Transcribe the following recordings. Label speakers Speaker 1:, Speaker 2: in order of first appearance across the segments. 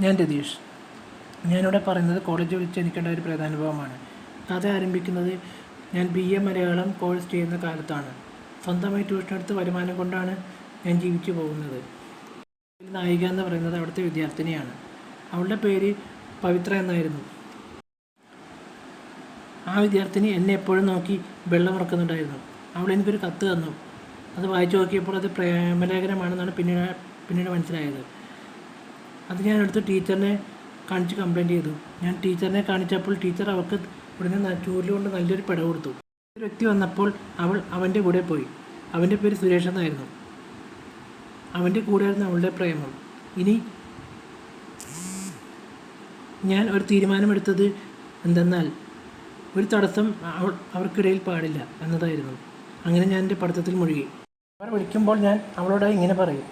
Speaker 1: ഞാൻ രതീഷ്. ഞാനിവിടെ പറയുന്നത് കോളേജ് വെച്ച് എനിക്കുണ്ടായ ഒരു പ്രധാനുഭവമാണ് കഥ ആരംഭിക്കുന്നത് ഞാൻ ബി എ മലയാളം കോഴ്സ് ചെയ്യുന്ന കാലത്താണ്. സ്വന്തമായി ട്യൂഷൻ എടുത്ത് വരുമാനം കൊണ്ടാണ് ഞാൻ ജീവിച്ചു പോകുന്നത്. നായിക എന്ന് പറയുന്നത് അവിടുത്തെ വിദ്യാർത്ഥിനിയാണ്. അവളുടെ പേര് പവിത്ര എന്നായിരുന്നു. ആ വിദ്യാർത്ഥിനി എന്നെ എപ്പോഴും നോക്കി വെള്ളമുറക്കുന്നുണ്ടായിരുന്നു അവൾ എനിക്കൊരു കത്ത് തന്നു. അത് വായിച്ചു നോക്കിയപ്പോൾ അത് പ്രേമലേഖനമാണെന്നാണ് പിന്നീട് പിന്നീട് മനസ്സിലായത്. അത് ഞാൻ എടുത്ത് ടീച്ചറിനെ കാണിച്ച് കംപ്ലയിന്റ് ചെയ്തു. ഞാൻ ടീച്ചറിനെ കാണിച്ചപ്പോൾ ടീച്ചർ അവൾക്ക് ഉടനെ ചൂരിൽ കൊണ്ട് നല്ലൊരു പിട കൊടുത്തു. ഒരു വ്യക്തി വന്നപ്പോൾ അവൾ അവന്റെ കൂടെ പോയി. അവന്റെ പേര് സുരേഷ് എന്നായിരുന്നു. അവന്റെ കൂടെയായിരുന്നു അവളുടെ പ്രേമം. ഇനി ഞാൻ ഒരു തീരുമാനമെടുത്തത് എന്തെന്നാൽ ഒരു തടസ്സം അവൾ അവർക്കിടയിൽ പാടില്ല എന്നതായിരുന്നു. അങ്ങനെ ഞാൻ എന്റെ പഠിത്തത്തിൽ മുഴുകി. അവർ വിളിക്കുമ്പോൾ ഞാൻ അവളോട് ഇങ്ങനെ പറയും.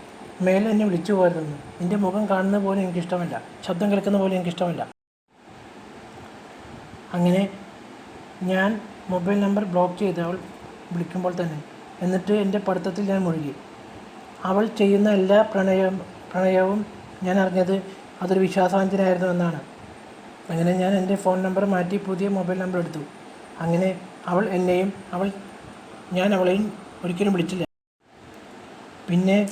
Speaker 1: മേലെ എന്നെ വിളിച്ചു പോയിരുന്നു നിന്റെ മുഖം കാണുന്ന പോലെ എനിക്കിഷ്ടമല്ല. ശബ്ദം കേൾക്കുന്ന പോലെ എനിക്കിഷ്ടമല്ല. അങ്ങനെ ഞാൻ മൊബൈൽ നമ്പർ ബ്ലോക്ക് ചെയ്ത് അവൾ വിളിക്കുമ്പോൾ തന്നെ എന്നിട്ട് എന്റെ പഠിത്തത്തിൽ ഞാൻ മുഴുകി. അവൾ ചെയ്യുന്ന എല്ലാ പ്രണയം പ്രണയവും ഞാൻ അറിഞ്ഞത് അതൊരു വിശ്വാസവഞ്ചനായിരുന്നു എന്നാണ്. അങ്ങനെ ഞാൻ എന്റെ ഫോൺ നമ്പർ മാറ്റി പുതിയ മൊബൈൽ നമ്പർ എടുത്തു. അങ്ങനെ അവൾ എന്നെയും അവൾ ഞാൻ അവളെയും ഒരിക്കലും വിളിച്ചില്ല. പിന്നെ